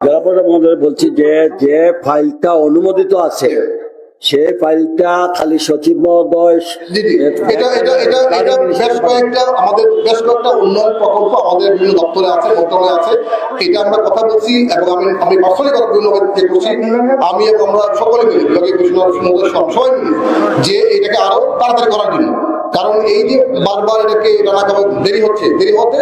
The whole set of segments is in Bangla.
বলছি যে যে ফাইলটা অনুমোদিত আছে সে ফাইলটা খালি সচিব মহোদয় এটা এটা এটা এটা বেশ কয়েকটা আমাদের বেশ কয়েকটা উন্নয়ন প্রকল্প আমাদের বিভিন্ন দপ্তরে আছে মন্ত্রণালয়ে আছে। এটা আমরা কথা বলছি এবং আমি আমি পার্সোনালি কথা বিভিন্ন ব্যক্তি করছি। আমি এবং আমরা সকলে মিলে বিভাগীয় কমিশনার সবাই মিলে যে এটাকে আরও তাড়াতাড়ি করার জন্য কারণ এই যে বারবার এটাকে কারণে দেরি হচ্ছে, দেরি হতে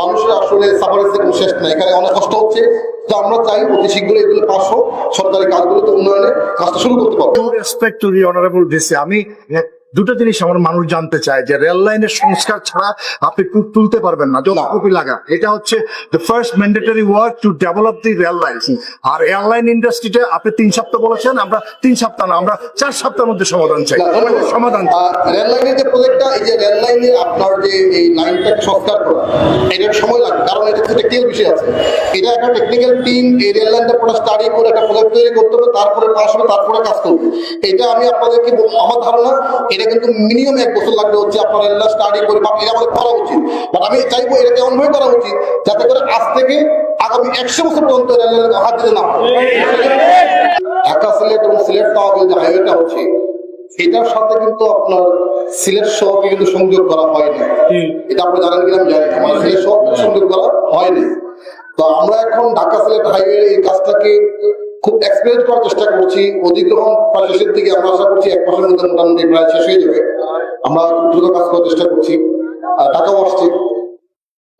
মানুষের আসলে সাফারেন্সের কোনো শেষ নাই। এখানে অনেক কষ্ট হচ্ছে। তো আমরা চাই অতি শীঘ্রই এগুলো পাশ হোক। সরকারি কাজগুলোতে উন্নয়নে কাজটা শুরু করতে পারব। Respect to the honourable DC আমি দুটো জিনিস আমার মানুষ জানতে চায় যে রেল লাইনের সংস্কার ছাড়া আপনি কূপ তুলতে পারবেন না যত লাগা এটা হচ্ছে the first mandatory work to develop the rail line R airline ইন্ডাস্ট্রিতে আপনি তিন সপ্তাহ বলেছেন আমরা তিন সপ্তাহ না আমরা চার সপ্তাহের মধ্যে সমাধান চাই। সমাধান রেল লাইনের যে প্রজেক্টটা এই যে রেল লাইনে আপনার যে এই লাইনটাকে সংস্কার করা এটার সময় লাগবে কারণ এটা একটা টেকনিক্যাল বিষয় আছে এটা একটা টেকনিক্যাল টিম এই রেল লাইনটা পুরো স্টাডি করে একটা প্রজেক্ট তৈরি করতে হবে তারপরে পাস তারপরে কাজ করবে। এটা আমি আপনাদেরকে আমার ধারণা এটা কিন্তু মিনিমাম এক বছর লাগবে হচ্ছে আপনার রেল স্টাডি করে বা এটা আমাদের করা উচিত। বাট আমি চাইব এটা এমন ভাবে করা উচিত যাতে করে আজ থেকে আগামী একশো বছর পর্যন্ত হাত দিতে না। ঢাকা সিলেট এবং সিলেট তাওয়াবিল যে হাইওয়েটা হচ্ছে এটার সাথে কিন্তু আপনার সিলেট শহরকে কিন্তু সংযোগ করা হয়নি। এটা আপনি জানেন কিনা আমি জানি সিলেট শহরকে সংযোগ করা হয়নি। তো আমরা এখন ঢাকা সিলেট হাইওয়ে এই কাজটাকে খুব এক্সপিরিয়েন্স করার চেষ্টা করছি। অধিগ্রহণ শেষের দিকে আমরা আশা করছি এক মাসের মধ্যে মোটামুটি প্রায় শেষ হয়ে যাবে। আমরা দ্রুত কাজ করার চেষ্টা করছি। আর টাকাও আসছে।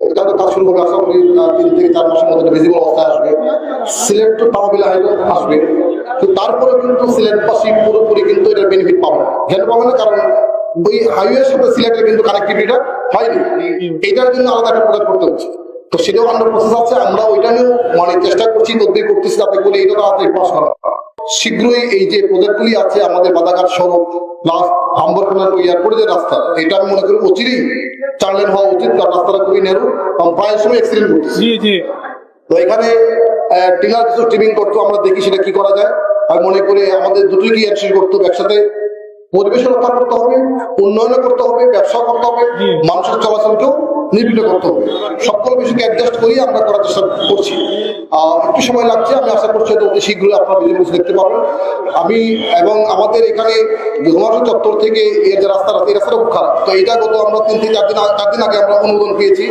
এটা তো কাজ শুরু হবে আশা করি তিন থেকে চার মাসের মধ্যে ভিজিবল অবস্থায় আসবে। সিলেট টু তামাবিল আসবে। তো তারপরে কিন্তু সিলেটবাসী পুরোপুরি কিন্তু এটার বেনিফিট পাবে কেন পাবে না কারণ ওই হাইওয়ের সাথে সিলেটের কিন্তু কানেক্টিভিটিটা হয়নি। এটার জন্য আলাদা একটা প্রজেক্ট করতে হচ্ছে। তো সেটাও আন্ডার প্রসেস আছে আমরা ওইটা নিয়েও মানে চেষ্টা করছি তদবির করতেছি যাতে করে এটা তাড়াতাড়ি পাস করা শীঘ্রই এই যে প্রজেক্টগুলি আছে আমাদের বাদাঘাট সড়ক প্লাস আম্বরখানা এয়ারপোর্টে যে রাস্তা এটা আমি মনে করি অচিরেই চার লেন হওয়া উচিত কারণ রাস্তাটা খুবই নেরো এবং প্রায় সময় অ্যাক্সিডেন্ট জি তো এখানে টিলার কিছু ট্রিমিং করতো আমরা দেখি সেটা কি করা যায়। আমি মনে করি আমাদের দুটোই কি এনশিওর করতে হবে একসাথে পরিবেশ রক্ষা করতে হবে উন্নয়ন করতে হবে ব্যবসা করতে হবে মানুষের চলাচলকেও নির্বিঘ্ন করতে হবে সকল বিষয়কে অ্যাডজাস্ট করি আমরা করার চেষ্টা করছি। একটু সময় লাগছে, আমি আশা করছি অতি শীঘ্রই আপনারা ভিডিও দেখতে পাবেন। আমি এবং আমাদের এখানে ঘুমাশো চত্বর থেকে এর যে রাস্তা আছে এই রাস্তাটা খুব খারাপ। তো এটা গত আমরা তিন থেকে চার দিন চার দিন আগে আমরা অনুমোদন পেয়েছি।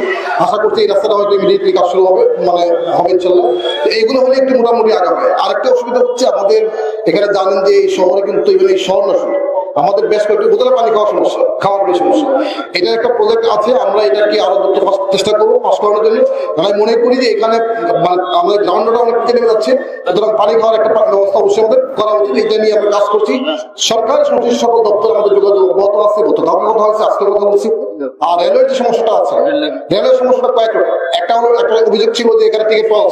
আশা করছি এই রাস্তাটা হয়তো ইমিডিয়েটলি কাজ শুরু হবে মানে হবে ইনশাল্লাহ। তো এইগুলো হলে একটু মোটামুটি আগাবে। আরেকটা অসুবিধা হচ্ছে আমাদের এখানে জানেন যে এই শহরে কিন্তু এই শহর না শুধু। আমাদের বেশ কয়েকটি বোতলে পানি খাওয়ার সমস্যা খাওয়ার পানির সমস্যা। এটা একটা প্রজেক্ট আছে আমরা এটাকে আরও দ্রুত চেষ্টা করব পাস করানোর জন্য। আমি মনে করি যে এখানে আমাদের গ্রাউন্ডটা অনেক কেটে যাচ্ছে সুতরাং পানি খাওয়ার একটা ব্যবস্থা অবশ্যই আমাদের করা উচিত। এটা নিয়ে আমরা কাজ করছি। সরকার সংশ্লিষ্ট সকল দপ্তর আমাদের যোগাযোগ অব্যাহত আছে গত ধাপে কথা হয়েছে আজকে কথা বলছি। আর রেলওয়ের যে সমস্যাটা আছে রেলওয়ের সমস্যাটা কয়েক একটা হলো একটা অভিযোগ ছিল যে এখানে টিকিট পাওয়া।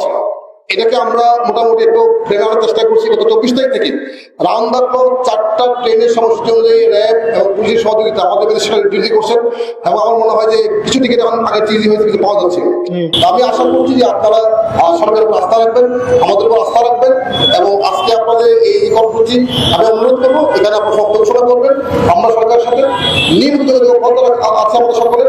এটাকে আমরা মোটামুটি একটু ফেরানোর চেষ্টা করছি গত চব্বিশ তারিখ থেকে। রাউন্ড দ্য ক্লক চারটা ট্রেনের সমষ্টি অনুযায়ী র্যাব এবং পুলিশের সহযোগিতা আমাদের কাছে সেটা ডিউটি করছেন এবং আমার মনে হয় যে কিছু টিকিট এখন আগে চিজি হয়েছে কিছু পাওয়া যাচ্ছে। আমি আশা করছি যে আপনারা সরকারের উপর আস্থা রাখবেন আমাদের উপর আস্থা রাখবেন এবং আজকে আপনাদের এই কর্মসূচি আমি অনুরোধ করব এখানে আপনারা সব ঘোষণা করবেন। আমরা সরকারের সাথে নিয়মিত যোগাযোগ আছে আমাদের সকলের।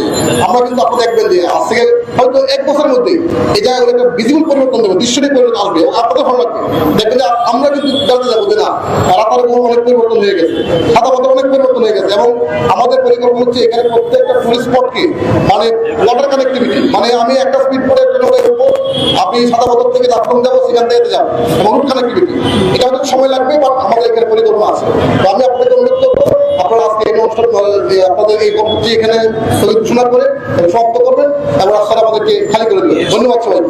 আমরা কিন্তু আপনি দেখবেন যে আজ থেকে হয়তো এক বছরের মধ্যে এই জায়গায় একটা ভিজিবল পরিবর্তন দেবে, দৃশ্যটি পরিবর্তন আসবে এবং আপনাদের ভালো লাগবে। দেখবেন যে আমরা কিন্তু জানতে যাব যে না রাতার অনেক পরিবর্তন হয়ে গেছে সাদা পাথর অনেক পরিবর্তন হয়ে গেছে এবং আমাদের পরিকল্পনা হচ্ছে এখানে প্রত্যেকটা টুরিস্ট স্পটকে মানে ওয়াটার কানেক্টিভিটি মানে আমি একটা স্পিড করে একটা উঠে উঠবো, আপনি সাদা পাথর থেকে দাফন যাব সেখান থেকে যাব এবং রুট কানেক্টিভিটি এটা হয়তো সময় লাগবে বাট আমাদের এখানে পরিকল্পনা আছে। তো আমি আপনাদের অনুরোধ করব আপনাদের এই কর্মটি এখানে ঘোষণা করে সমাপ্ত করবেন এবং রাস্তাটা আমাদেরকে খালি করে দেবেন। ধন্যবাদ সবাই